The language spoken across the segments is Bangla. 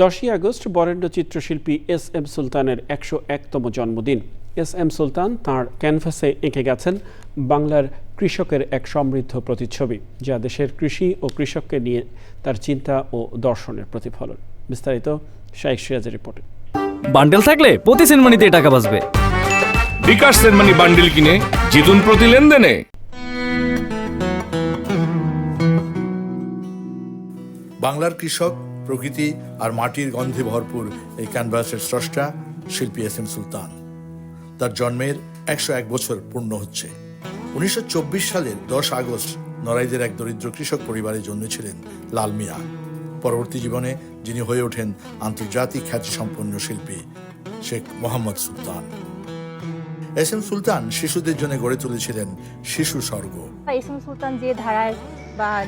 দশই আগস্ট বরেণ্য চিত্রশিল্পী এস এম সুলতানের একশো একতম জন্মদিন। এস এম সুলতান তাঁর ক্যানভাসে এঁকে গেছেন বাংলার কৃষকের এক সমৃদ্ধ প্রতিচ্ছবি যা দেশের কৃষি ও কৃষককে নিয়ে তার চিন্তা ও দর্শনের প্রতিফলন। বিস্তারিত শাইক সিরাজের রিপোর্টে। বান্ডেল থাকলে প্রতি সেনমানিতে টাকা বাঁচবে। বিকাশ সেনমানি বান্ডিল কিনে জিতুন প্রতি লেনদেনে। বাংলার কৃষক প্রকৃতি আর মাটির গন্ধে ভরপুর এই ক্যানভাসের স্রষ্টা শিল্পী এস এম সুলতান। তার জন্মের একশো এক বছর পূর্ণ হচ্ছে। উনিশশো সালের দশ আগস্ট নড়াইদের এক দরিদ্র কৃষক পরিবারে জন্মেছিলেন লাল মিয়া। পরবর্তী জীবনে যিনি হয়ে ওঠেন আন্তর্জাতিক খ্যাতিসম্পন্ন শিল্পী শেখ মোহাম্মদ সুলতান। এস এম সুলতান শিশুদের জন্য গড়ে তুলেছিলেন শিশু স্বর্গ। ইসলাম সুলতান যে ধারায় বা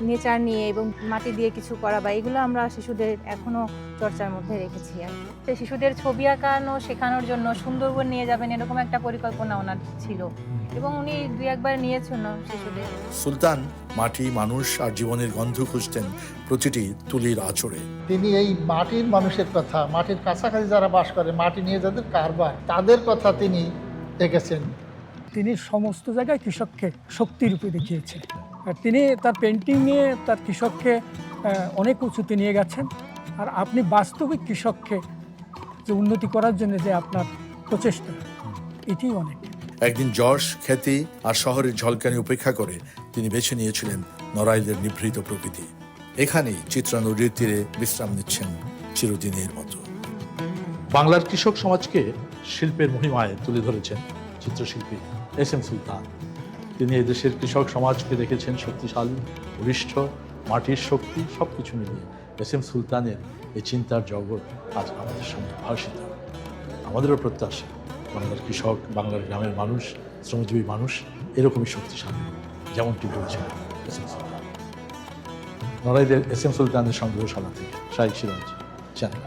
নেচার নিয়ে এবং মাটি দিয়ে কিছু করা বা এগুলো আমরা শিশুদের এখনও চর্চার মধ্যে রেখেছি আর তো শিশুদের ছবি আঁকানো শেখানোর জন্য সুন্দরবন নিয়ে যাবেন এরকম একটা পরিকল্পনা ওনার ছিল এবং উনি দুই একবার নিয়েছেন শিশুদের। সুলতান মাটি মানুষ আর জীবনের গন্ধ খুঁজতেন প্রতিটি তুলির আচরে তিনি এই মাটির মানুষের কথা মাটির কাছাকাছি যারা বাস করে মাটি নিয়ে যাদের কারবার তাদের কথা তিনি দেখেছেন। তিনি সমস্ত জায়গায় কৃষককে শক্তি রূপে দেখিয়েছে আর তিনি তার পেন্টিংয়ে তার কৃষককে অনেক উঁচুতে নিয়ে গেছেন। আর আপনি বাস্তবিক কৃষককে যে উন্নতি করার জন্য যে আপনার প্রচেষ্টা এটি অনেক। একদিন যশ খ্যাতি আর শহরের ঝলকানি উপেক্ষা করে তিনি বেছে নিয়েছিলেন নড়াইলের নিভৃত প্রকৃতি। এখানেই চিত্রা নদীর তীরে বিশ্রাম নিচ্ছেন চিরদিনের মতো। বাংলার কৃষক সমাজকে শিল্পের মহিমায় তুলে ধরেছেন চিত্রশিল্পী এস এম সুলতান। তিনি এদেশের কৃষক সমাজকে দেখেছেন শক্তিশালী, বলিষ্ঠ, মাটির শক্তি সব কিছু মিলিয়ে। এস এম সুলতানের এই চিন্তার জগৎ আজ আমাদের সামনে ভাষিত আমাদেরও প্রত্যাশা, বাংলার কৃষক, বাংলার গ্রামের মানুষ, শ্রমজীবী মানুষ, এরকমই শক্তিশালী যেমনটি বলেছিলেন এস এম সুলতান। নড়াইদের এস এম সুলতানের সংগ্রহশালা থেকে শাহিক সিরাজ, চ্যানেল